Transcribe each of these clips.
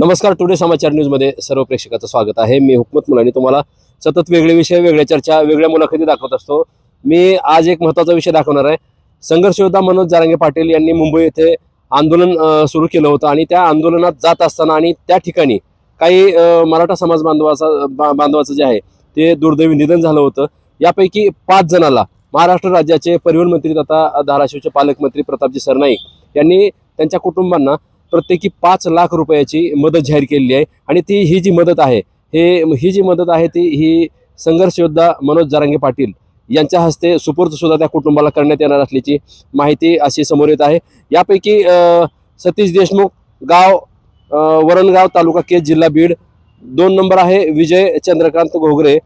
नमस्कार टुडे समाचार न्यूजमध्ये सर्व प्रेक्षकाचं स्वागत आहे. मी हुकमत मुलानी तुम्हाला सतत वेगळे विषय वेगळ्या चर्चा वेगळ्या मुलाखती दाखवत असतो. मी आज एक महत्त्वाचा विषय दाखवणार आहे. संघर्षयोद्धा मनोज जारांगे पाटील यांनी मुंबई येथे आंदोलन सुरू केलं होतं आणि त्या आंदोलनात जात असताना आणि त्या ठिकाणी काही मराठा समाज बांधवाचा बांधवाचं जे आहे ते दुर्दैवी निधन झालं होतं. यापैकी पाच जणाला महाराष्ट्र राज्याचे परिवहन मंत्री तथा धाराशिवचे पालकमंत्री प्रतापजी सरनाईक यांनी त्यांच्या कुटुंबांना प्रत्येकी पाच लाख रुपयाची मदत जाहीर केलेली आहे. आणि ती ही जी मदत आहे हे ही जी मदत आहे ती ही संघर्ष योद्धा मनोज जरांगे पाटील यांच्या हस्ते सुपूर्द सुद्धा त्या कुटुंबाला करण्यात येणार असल्याची माहिती अशी समोर येत आहे. यापैकी सतीश देशमुख गाव वरणगाव तालुका केज जिल्हा बीड दोन नंबर आहे विजय चंद्रकांत घोगरे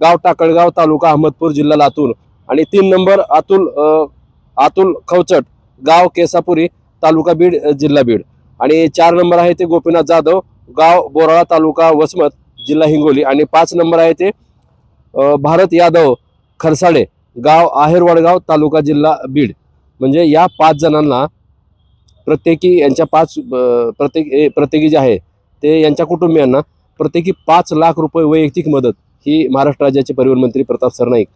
गाव टाकळगाव तालुका अहमदपूर जिल्हा लातूर आणि तीन नंबर अतुल अतुल खवचट गाव केसापुरी तालुका बीड जिल्हा बीड. आणि चार नंबर आहे ते गोपीनाथ जाधव गाव बोराळा तालुका वसमत जिल्हा हिंगोली. आणि पाच नंबर आहे ते भारत यादव खरसाडे गाव आहेरवाडगाव तालुका जिल्हा बीड. म्हणजे या पाच जणांना प्रत्येकी यांच्या पाच प्रत्येक प्रत्येकी जे आहे ते यांच्या कुटुंबियांना प्रत्येकी पाच लाख रुपये वैयक्तिक मदत ही महाराष्ट्र राज्याचे परिवहन मंत्री प्रताप सरनाईक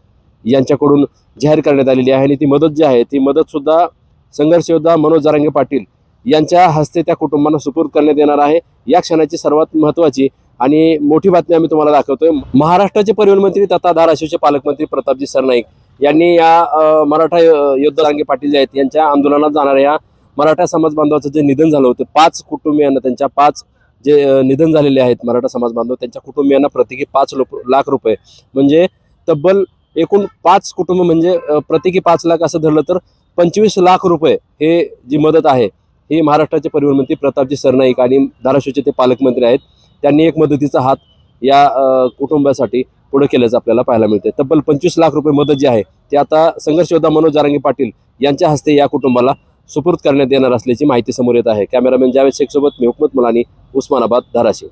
यांच्याकडून जाहीर करण्यात आलेली आहे. आणि ती मदत जी आहे ती मदतसुद्धा संघर्ष योद्धा मनोज जारांगे पाटील यांच्या हस्ते त्या कुटुंबांना सुपूर्द करण्यात येणार आहे. या क्षणाची सर्वात महत्त्वाची आणि मोठी बातमी आम्ही तुम्हाला दाखवतोय. महाराष्ट्राचे परिवहन मंत्री तथा धाराशिवचे पालकमंत्री प्रतापजी सरनाईक यांनी या मराठा युद्ध योद्धा रांगे पाटील जे आहेत यांच्या आंदोलनात जाणाऱ्या या मराठा समाज बांधवाचं जे निधन झालं होतं पाच कुटुंबियांना त्यांच्या पाच जे निधन झालेले आहेत मराठा समाज बांधव त्यांच्या कुटुंबियांना प्रत्येकी पाच लोक लाख रुपये. म्हणजे तब्बल एकूण पाच कुटुंब म्हणजे प्रत्येकी पाच लाख असं धरलं तर पंचवीस लाख रुपये हे जी मदत आहे हे महाराष्ट्राचे परिवहन मंत्री प्रतापजी सरनाईक आणि धाराशिवचे ते पालकमंत्री आहेत. त्यांनी एक मदतीचा हात या कुटुंबासाठी पुढे केल्याचं आपल्याला पाहायला मिळते तब्बल पंचवीस लाख रुपये मदत जी आहे ती आता संघर्ष योद्धा मनोज जारंगी पाटील यांच्या हस्ते या कुटुंबाला सुपूर्द करण्यात येणार असल्याची माहिती समोर येत आहे. कॅमेरामॅन जावेद शेखसोबत मी हुकमत मुलानी उस्मानाबाद धाराशिव.